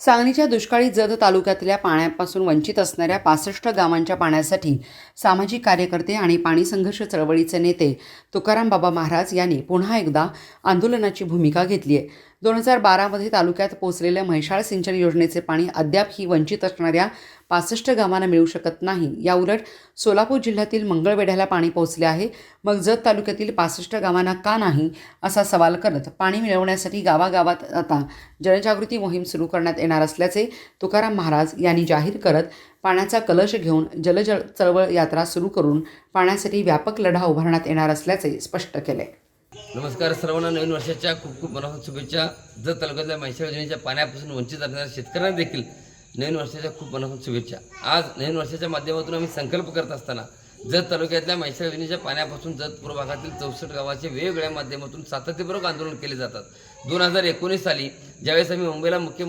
सांगलीच्या दुष्काळी जत तालुक्यातल्या पाण्यापासून वंचित असणाऱ्या पासष्ट गावांच्या पाण्यासाठी सामाजिक कार्यकर्ते आणि पाणी संघर्ष चळवळीचे नेते तुकाराम बाबा महाराज यांनी पुन्हा एकदा आंदोलनाची भूमिका घेतली आहे. दोन हजार बारामध्ये तालुक्यात पोचलेल्या म्हैसाळ सिंचन योजनेचे पाणी अद्याप ही वंचित असणाऱ्या पासष्ट गावांना मिळू शकत नाही. याउलट सोलापूर जिल्ह्यातील मंगळवेढ्याला पाणी पोहोचले आहे. मग जत तालुक्यातील पासष्ट गावांना का नाही असा सवाल करत पाणी मिळवण्यासाठी गावागावात आता जनजागृती मोहीम सुरू करण्यात येणार असल्याचे तुकाराम महाराज यांनी जाहीर करत पाण्याचा कलश घेऊन जलजळ चळवळ यात्रा सुरू करून पाण्यासाठी व्यापक लढा उभारण्यात येणार असल्याचे स्पष्ट केले. नमस्कार सर्वांना नवीन वर्षाच्या खूप खूप मनापासून शुभेच्छा. जर तालुक्यातल्या म्हैसाळ योजनेच्या पाण्यापासून वंचित असणाऱ्या शेतकऱ्यांना देखील नवीन वर्षाच्या खूप मनापासून शुभेच्छा. आज नवीन वर्षाच्या माध्यमातून आम्ही संकल्प करत असताना जत तालुक्यातल्या म्हैसाळ योजनेच्या पाण्यापासून जतपूर भागातील चौसष्ट गावाचे वेगवेगळ्या माध्यमातून सातत्यपूर्वक आंदोलन केले जातात. दोन हजार एकोणीस साली ज्यावेळेस आम्ही मुंबईला मुख्य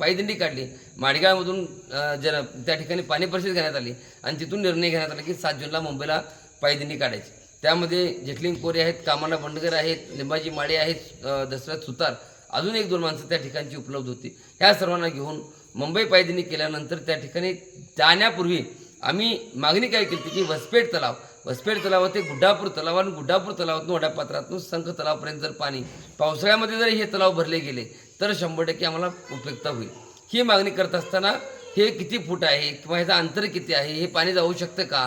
पायदिंडी काढली माडगावमधून अ, जन त्या ठिकाणी पाणी परिषद घेण्यात आली आणि तिथून निर्णय घेण्यात आला की सात जूनला मुंबईला पायदिंडी काढायची. त्यामध्ये जेटलिंग कोरे आहेत कामाला बंडगर आहेत लिंबाजी माळे आहेत अ, सुतार अजून एक दोन माणसं त्या ठिकाणची उपलब्ध होती. ह्या सर्वांना घेऊन मुंबई पायदिनी केल्यानंतर त्या ठिकाणी जाण्यापूर्वी आम्ही मागणी काय केली की वसपेठ तलाव वसपेट तलाव ते गुड्डापूर तलाव आणि गुड्डापूर तलावातून वड्यापात्रातून संख तलावापर्यंत जर पाणी पावसाळ्यामध्ये जर हे तलाव भरले गेले तर शंभर टक्के आम्हाला उपयुक्त होईल. ही मागणी करत असताना हे किती फूट आहे किंवा ह्याचं अंतर किती आहे हे पाणी जाऊ शकतं का?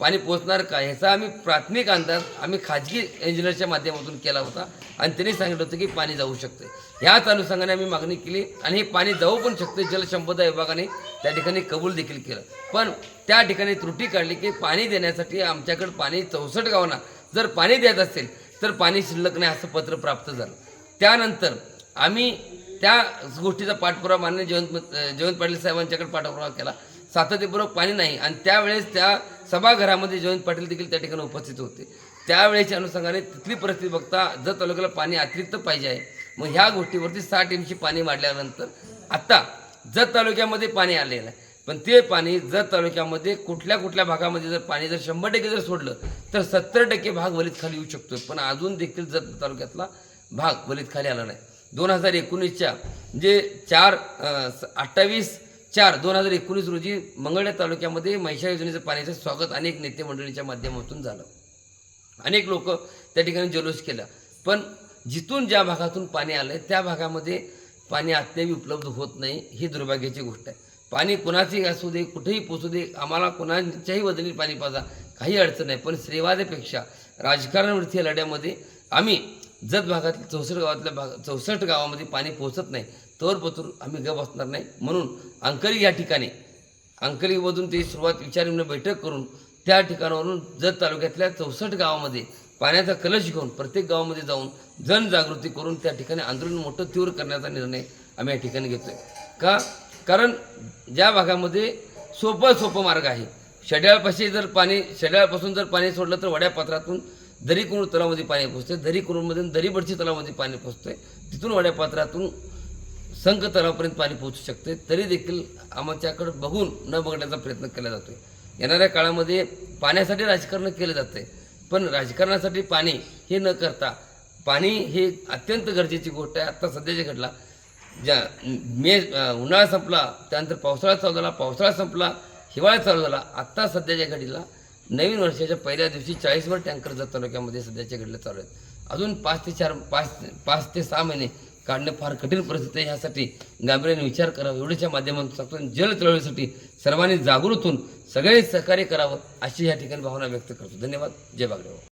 पाणी पोचणार का? ह्याचा आम्ही प्राथमिक अंदाज आम्ही खाजगी इंजिनियरच्या माध्यमातून केला होता आणि त्यांनी सांगितलं होतं की पाणी जाऊ शकते. ह्याच अनुषंगाने आम्ही मागणी केली आणि हे पाणी जाऊ पण शकते जलसंपदा विभागाने त्या ठिकाणी कबूल देखील केलं. पण त्या ठिकाणी त्रुटी काढली की पाणी देण्यासाठी आमच्याकडे पाणी चौसष्ट गावांना जर पाणी द्यायचं असेल तर पाणी शिल्लक नाही असं पत्र प्राप्त झालं. त्यानंतर आम्ही त्या गोष्टीचा पाठपुरावा मान्य जयंत जयंत पाटील साहेबांच्याकडे पाठपुरावा केला. सातत्यपूर्वक पाणी नाही आणि त्यावेळेस त्या सभागृहामध्ये जयंत पाटील देखील त्या ठिकाणी उपस्थित होते. त्यावेळेच्या अनुषंगाने तिथली परिस्थिती बघता जर तालुक्याला पाणी अतिरिक्त पाहिजे आहे. मग ह्या गोष्टीवरती साठ इंची पाणी वाढल्यानंतर आत्ता जत तालुक्यामध्ये पाणी आलेलं आहे. पण ते पाणी जत तालुक्यामध्ये कुठल्या कुठल्या भागामध्ये जर पाणी जर शंभर टक्के जर सोडलं तर सत्तर टक्के भाग वलीत खाली येऊ शकतो पण अजून देखील जत तालुक्यातला भाग वलीत खाली आला नाही. दोन हजार एकोणीसच्या जे चार अठ्ठावीस चार दोन हजार एकोणीस रोजी मंगळ्या तालुक्यामध्ये महिषा योजनेचं पाण्याचं स्वागत अनेक नेते मंडळीच्या माध्यमातून झालं. अनेक लोक त्या ठिकाणी जल्लोष केला. पण जिथून ज्या भागातून पाणी आलं आहे त्या भागामध्ये पाणी अद्याप उपलब्ध होत नाही ही दुर्भाग्याची गोष्ट आहे. पाणी कुणाचंही असू दे कुठेही पोचू दे आम्हाला कुणाच्याही बदली पाणी पाजा काही अडचण नाही. पण श्रीवादेपेक्षा राजकारणावरती या लढ्यामध्ये आम्ही जत भागातल्या चौसष्ट गावातल्या भाग चौसष्ट गावामध्ये पाणी पोचत नाही. तोवर आम्ही ग बसणार नाही. म्हणून अंकली या ठिकाणी अंकलीमधून ते सुरुवात विचारविनिमय बैठक करून त्या ठिकाणावरून जत तालुक्यातल्या चौसष्ट गावामध्ये पाण्याचा कलश घेऊन प्रत्येक गावामध्ये जाऊन जनजागृती करून त्या ठिकाणी आंदोलन मोठं तीव्र करण्याचा निर्णय आम्ही या ठिकाणी घेतोय. का? कारण ज्या भागामध्ये सोपं सोपं मार्ग आहे. शेड्याळपाशी जर पाणी शड्याळपासून जर पाणी सोडलं तर वड्यापात्रातून दरी कुणूर तलावामध्ये पाणी पोचते दरी कुणूरमधून दरीबडची तलावामध्ये पाणी पोचते तिथून वड्यापात्रातून संख तलावापर्यंत पाणी पोहोचू शकते. तरी देखील आमच्याकडे बघून न बघण्याचा प्रयत्न केला जातो येणाऱ्या काळामध्ये पाण्यासाठी राजकारण केलं जातंय. पण राजकारणासाठी पाणी हे न करता पाणी हे अत्यंत गरजेची गोष्ट आहे. आत्ता सध्याच्या घडला ज्या मे उन्हाळा संपला त्यानंतर पावसाळा चालू झाला पावसाळा संपला हिवाळा चालू झाला. आत्ता सध्याच्या घडीला नवीन वर्षाच्या पहिल्या दिवशी चाळीसवर टँकर जर तालुक्यामध्ये सध्याच्या घडीला चालू आहेत. अजून पाच ते चार पाच पाच ते सहा महिने काढणं फार कठीण परिस्थिती आहे. ह्यासाठी गांभीर्याने विचार करावा. एवढ्याच्या माध्यमातून सांगतो जल चळवळीसाठी सर्वांनी जागृत होऊन सगळे सहकार्य करावं अशी या ठिकाणी भावना व्यक्त करतो. धन्यवाद. जय बागडेवा